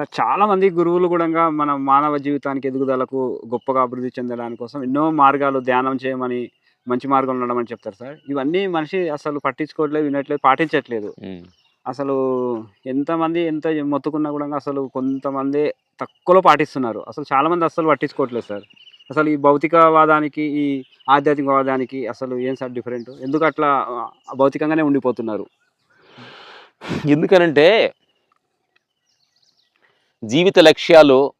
Sir చాలా మంది గురువులు కూడా మన మానవ జీవితానికి ఎదుగుదలకు గొప్పగా అభివృద్ధి చెందడానికి కోసం ఎన్నో మార్గాలు ధ్యానం చేయమని మంచి మార్గం ఉండడం అని చెప్తారు సార్. ఇవన్నీ మనిషి అసలు పట్టించుకోవట్లేదు వినట్లేదు పాటించట్లేదు. అసలు ఎంతమంది ఎంత మొత్తుకున్నా కూడా అసలు కొంతమంది తక్కువలో పాటిస్తున్నారు. అసలు చాలా మంది అసలు పట్టించుకోవట్లేదు సార్. అసలు ఈ భౌతికవాదానికి ఈ ఆధ్యాత్మికవాదానికి అసలు ఏం సార్ డిఫరెంట్? ఎందుకు అట్లా భౌతికంగానే ఉండిపోతున్నారు? ఎందుకనంటే జీవిత లక్ష్యాలు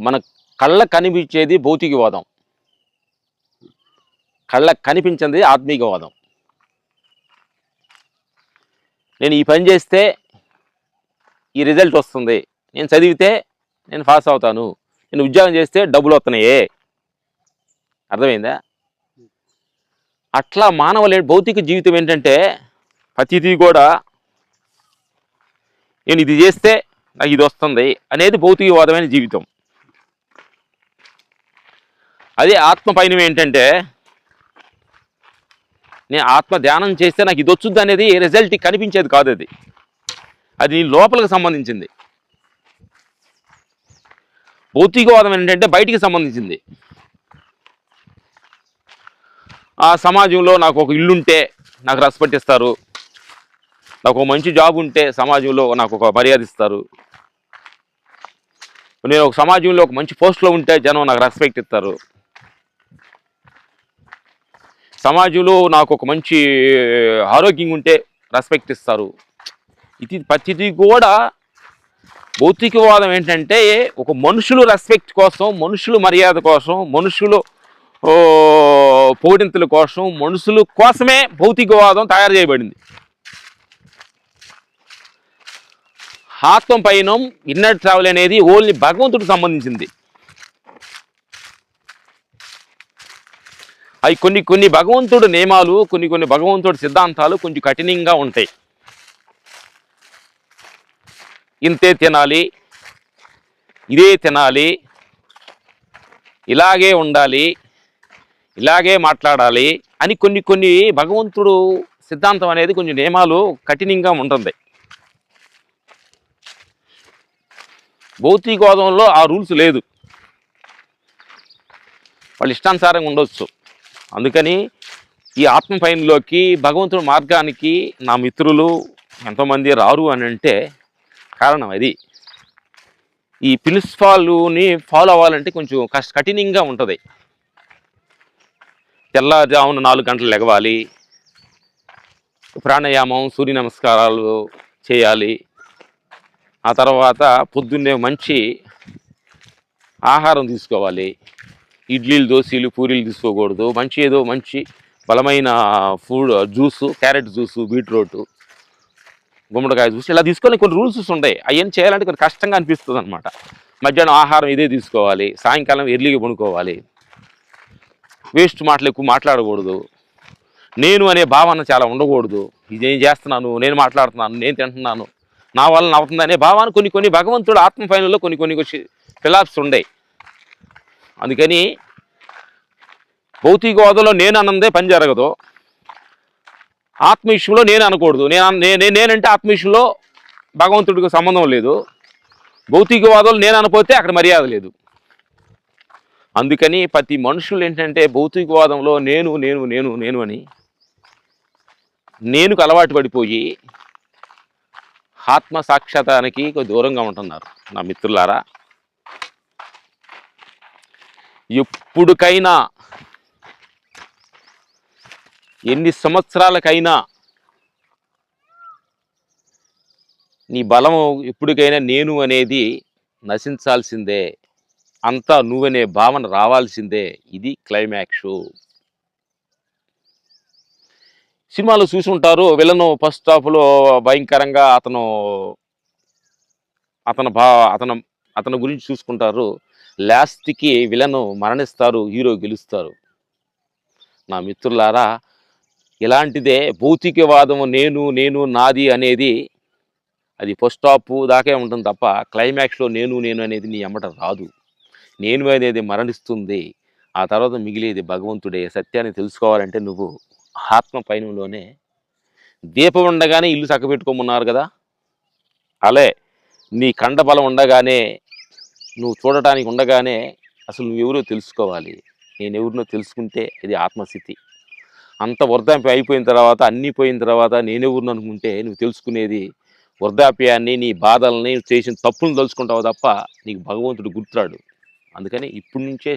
మన కళ్ళ కనిపించేది భౌతికవాదం. కళ్ళ కనిపించింది ఆత్మీయవాదం నేను ఈ పని చేస్తే ఈ రిజల్ట్ వస్తుంది. నేను చదివితే నేను పాస్ అవుతాను. నేను ఉద్యోగం చేస్తే డబ్బులు వస్తున్నాయే. అర్థమైందా? అట్లా మానవ భౌతిక జీవితం ఏంటంటే ప్రతిదీ కూడా నేను ఇది చేస్తే నాకు ఇది వస్తుంది అనేది భౌతికవాదమైన జీవితం. అదే ఆత్మ పైన ఏంటంటే నేను ఆత్మ ధ్యానం చేస్తే నాకు ఇది వచ్చుద్ది అనేది రిజల్ట్ కనిపించేది కాదు అది. అది నీ లోపలికి సంబంధించింది. భౌతికవాదం ఏంటంటే బయటికి సంబంధించింది. ఆ సమాజంలో నాకు ఒక ఇల్లు ఉంటే నాకు రెస్పెక్ట్ ఇస్తారు. నాకు ఒక మంచి జాబ్ ఉంటే సమాజంలో నాకు ఒక మర్యాద ఇస్తారు. నేను ఒక సమాజంలో ఒక మంచి పోస్ట్లో ఉంటే జనం నాకు రెస్పెక్ట్ ఇస్తారు. సమాజంలో నాకు ఒక మంచి ఆరోగ్యం ఉంటే రెస్పెక్ట్ ఇస్తారు. ఇది ప్రతిదీ కూడా భౌతికవాదం ఏంటంటే ఒక మనుషులు రెస్పెక్ట్ కోసం మనుషులు మర్యాద కోసం మనుషులు ఓ, కోసం మనుషులు కోసమే భౌతికవాదం తయారు చేయబడింది. ఆత్మ పైన ఇన్నర్ ట్రావెల్ అనేది ఓన్లీ భగవంతుడికి సంబంధించింది. అవి కొన్ని కొన్ని భగవంతుడు నియమాలు కొన్ని కొన్ని భగవంతుడి సిద్ధాంతాలు కొంచెం కఠినంగా ఉంటాయి. ఇంతే తినాలి ఇదే తినాలి ఇలాగే ఉండాలి ఇలాగే మాట్లాడాలి అని కొన్ని కొన్ని భగవంతుడు సిద్ధాంతం అనేది కొంచెం నియమాలు కఠినంగా ఉంటుంది. భౌతికవాదంలో ఆ రూల్స్ లేదు. వాళ్ళు ఇష్టానుసారంగా ఉండొచ్చు. అందుకని ఈ ఆత్మ పైనలోకి భగవంతుడి మార్గానికి నా మిత్రులు ఎంతోమంది రారు అని అంటే కారణం అది. ఈ ప్రిన్సిపాల్ని ఫాలో అవ్వాలంటే కొంచెం కష్ట కఠినంగా ఉంటుంది. తెల్లజామున నాలుగు గంటలు లెగవాలి. ప్రాణాయామం సూర్య నమస్కారాలు చేయాలి. ఆ తర్వాత పొద్దున్నే మంచి ఆహారం తీసుకోవాలి. ఇడ్లీలు దోశలు పూరీలు తీసుకోకూడదు. మంచి ఏదో మంచి బలమైన food juice carrot juice beetroot గుమ్మడికాయ జ్యూస్ ఇలా తీసుకొని కొన్ని రూల్స్ ఉంటాయి. అవన్నీ చేయాలంటే కొన్ని కష్టంగా అనిపిస్తుంది అనమాట మధ్యాహ్నం ఆహారం ఇదే తీసుకోవాలి. సాయంకాలం ఎర్లీగా పండుకోవాలి. వేస్ట్ మాటలు ఎక్కువ మాట్లాడకూడదు. నేను అనే భావన చాలా ఉండకూడదు. ఇది నేను చేస్తున్నాను? నేను మాట్లాడుతున్నాను? నేను తింటున్నాను? నా వల్ల నవ్వుతుందనే భావాన్ని కొన్ని కొన్ని భగవంతుడు ఆత్మ ఫైనల్లో కొన్ని కొన్ని ఫిలాప్స్ ఉన్నాయి అందుకని భౌతికవాదంలో నేను అన్నదే పని జరగదు. ఆత్మ విషయంలో నేను అనకూడదు. నేను నేనంటే ఆత్మ భగవంతుడికి సంబంధం లేదు. భౌతికవాదాలు నేను అనపోతే అక్కడ మర్యాద లేదు. అందుకని ప్రతి మనుషులు ఏంటంటే భౌతికవాదంలో నేను నేను నేను నేను అని నేనుకు అలవాటు పడిపోయి ఆత్మ సాక్షాతానికి కొద్ది దూరంగా ఉంటున్నారు నా మిత్రులారా. ఎప్పుడుకైనా ఎన్ని సంవత్సరాలకైనా నీ బలము ఎప్పటికైనా నేను అనేది నశించాల్సిందే అంతా నువ్వనే భావన రావాల్సిందే ఇది క్లైమాక్స్. సినిమాలో చూసి ఉంటారు విలను ఫస్ట్ హాఫ్లో భయంకరంగా అతను అతను బా అతను అతని గురించి చూసుకుంటారు. లాస్ట్కి విలను మరణిస్తారు హీరో గెలుస్తారు. నా మిత్రులారా ఇలాంటిదే భౌతికవాదము నేను నేను నాది అనేది అది ఫస్ట్ స్టాప్ దాకే ఉంటుంది తప్ప క్లైమాక్స్లో నేను నేను అనేది నీ అమ్మట రాదు. నేను అనేది మరణిస్తుంది. ఆ తర్వాత మిగిలేది భగవంతుడే. సత్యాన్ని తెలుసుకోవాలంటే నువ్వు ఆత్మ పైనలోనే దీపం ఉండగానే ఇల్లు చక్కబెట్టుకోమన్నారు కదా? అలే నీ కండ బలం ఉండగానే నువ్వు చూడటానికి ఉండగానే అసలు నువ్వెవరో తెలుసుకోవాలి. నేను ఎవరినో తెలుసుకుంటే ఇది ఆత్మస్థితి. అంత వృద్ధాప్యం అయిపోయిన తర్వాత అన్నీ పోయిన తర్వాత నేనెవరిని అనుకుంటే నువ్వు తెలుసుకునేది వృద్ధాప్యాన్ని నీ బాధల్ని చేసిన తప్పులను తలుచుకుంటావు తప్ప నీకు భగవంతుడు గుర్తురాడు. అందుకని ఇప్పటి నుంచే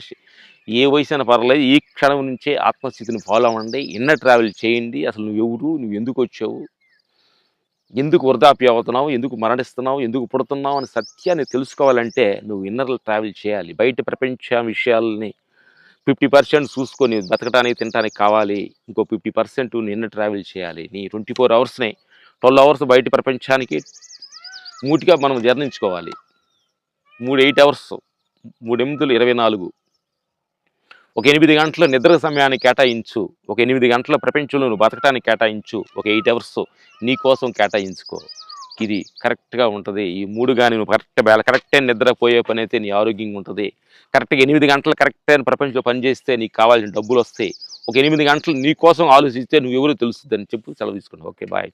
ఏ వయసు అయినా పర్లేదు ఈ క్షణం నుంచే ఆత్మస్థితిని ఫాలో అవ్వండి. ఇన్నర్ ట్రావెల్ చేయండి. అసలు నువ్వు ఎవరు నువ్వు ఎందుకు వచ్చావు? ఎందుకు వృధాప్య అవుతున్నావు? ఎందుకు మరణిస్తున్నావు? ఎందుకు పుడుతున్నావు? అని సత్యాన్ని తెలుసుకోవాలంటే నువ్వు ఇన్నర్లు ట్రావెల్ చేయాలి. బయట ప్రపంచ విషయాలని ఫిఫ్టీ పర్సెంట్ చూసుకొని బతకడానికి తినడానికి కావాలి. ఇంకో ఫిఫ్టీ పర్సెంట్ నువ్వు ఇన్నర్ ట్రావెల్ చేయాలి. నీ ట్వంటీ ఫోర్ అవర్స్ని ట్వెల్వ్ అవర్స్ బయట ప్రపంచానికి మూటిగా మనం జర్నించుకోవాలి మూడు ఎయిట్ అవర్స్ మూడు ఎనిమిదిలు ఇరవై నాలుగు. ఒక ఎనిమిది గంటల నిద్ర సమయాన్ని కేటాయించు. ఒక ఎనిమిది గంటల ప్రపంచంలో నువ్వు బతకటానికి కేటాయించు. ఒక ఎయిట్ అవర్స్ నీ కోసం కేటాయించుకో. ఇది కరెక్ట్గా ఉంటుంది. ఈ మూడు కానీ నువ్వు కరెక్ట్ బేల కరెక్ట్ అయిన నిద్రపోయే పని అయితే నీ ఆరోగ్యంగా ఉంటుంది. కరెక్ట్గా ఎనిమిది గంటలు కరెక్ట్ అయిన ప్రపంచంలో పనిచేస్తే నీకు కావాల్సిన డబ్బులు వస్తాయి. ఒక ఎనిమిది గంటలు నీ కోసం ఆలోచిస్తే నువ్వు ఎవరు తెలుస్తుందని చెప్పు. సెలవు తీసుకున్నావు ఓకే బాయ్.